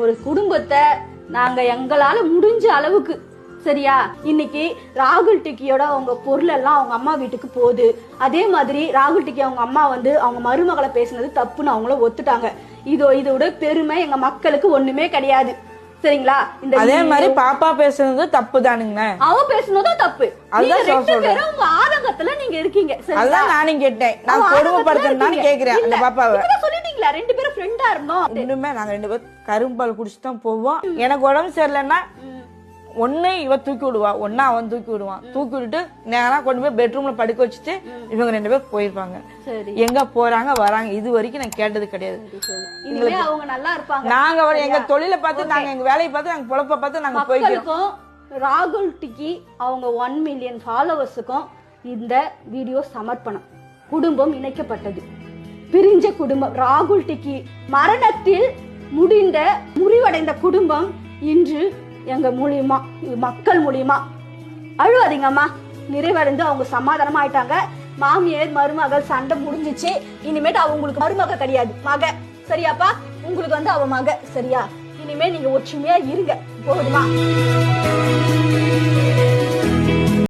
ஒரு குடும்பத்தை நாங்க எங்களால முடிஞ்ச அளவுக்கு. சரியா? இன்னைக்கு ராகுல் டிக்கியோட அவங்க பொருள் எல்லாம் அவங்க அம்மா வீட்டுக்கு போகுது. அதே மாதிரி ராகுல் டிக்கி அவங்க அம்மா வந்து அவங்க மருமகளை பேசுனது தப்புன்னு அவங்கள ஒத்துட்டாங்க. இதோ இதோட பெருமை எங்க மக்களுக்கு ஒண்ணுமே கிடையாது. சரிங்களா? இந்த அதே மாதிரி பாப்பா பேசுறது தப்பு தானுங்கண்ணே. அவ பேசுனதும் தப்பு. ரெண்டு சொல்றேன். உங்க ஆதங்கத்துல நீங்க இருக்கீங்க? அதுதான் நானும் கேட்டேன். நான் இருக்கீங்க. கேக்குறேன் அந்த பாப்பாவை. சொல்லிட்டீங்களா ரெண்டு பேரும் ஃப்ரெண்டா இருந்தோம். இன்னுமே நாங்க ரெண்டு பேரும் கரும்பால் குடிச்சு தான் போவோம். எனக்கு உடம்பு சரியில்லைன்னா ஒண்ணு இவ தூக்கி விடுவா. ஒன்னா அவன் தூக்கி விடுவான். தூக்கி விட்டுட்டு நேரா கொண்டு போய் பெட்ரூம்ல படுக்க வச்சுட்டு இவங்க ரெண்டு பேரும் போயிருப்பாங்க. எங்க போறாங்க வராங்க இது வரைக்கும் நான் கேட்டது கிடையாது. அவங்க நல்லா இருப்பாங்க. நாங்க எங்க தொழிலை பார்த்து நாங்க எங்க வேலையை பார்த்து நாங்க பொழப்ப பார்த்து நாங்க போய்க்கிறோம். மக்களுக்கும் ராகுல் டிக்கி அவங்க ஒன் மில்லியன் ஃபாலோவர்ஸுக்கும் இந்த வீடியோ சமர்ப்பணம். குடும்பம் இணைக்கப்பட்டது. பிரிஞ்ச குடும்பம். ராகுல் டிக்கி மரணத்தில் முடிந்த முறிவடைந்த குடும்பம் இன்று எங்க மூலியமா மக்கள் மூலியமா. அழுவாதீங்கம்மா. நிறைவடைந்து அவங்க சமாதானமா ஆயிட்டாங்க. மாமியார் மருமகள் சண்டை முடிஞ்சிச்சு. இனிமேட்டு அவங்களுக்கு மருமக கிடையாது. மக. சரியாப்பா? உங்களுக்கு வந்து அவ மக. சரியா? இனிமே நீங்க ஒற்றுமையா இருங்க. போதுமா?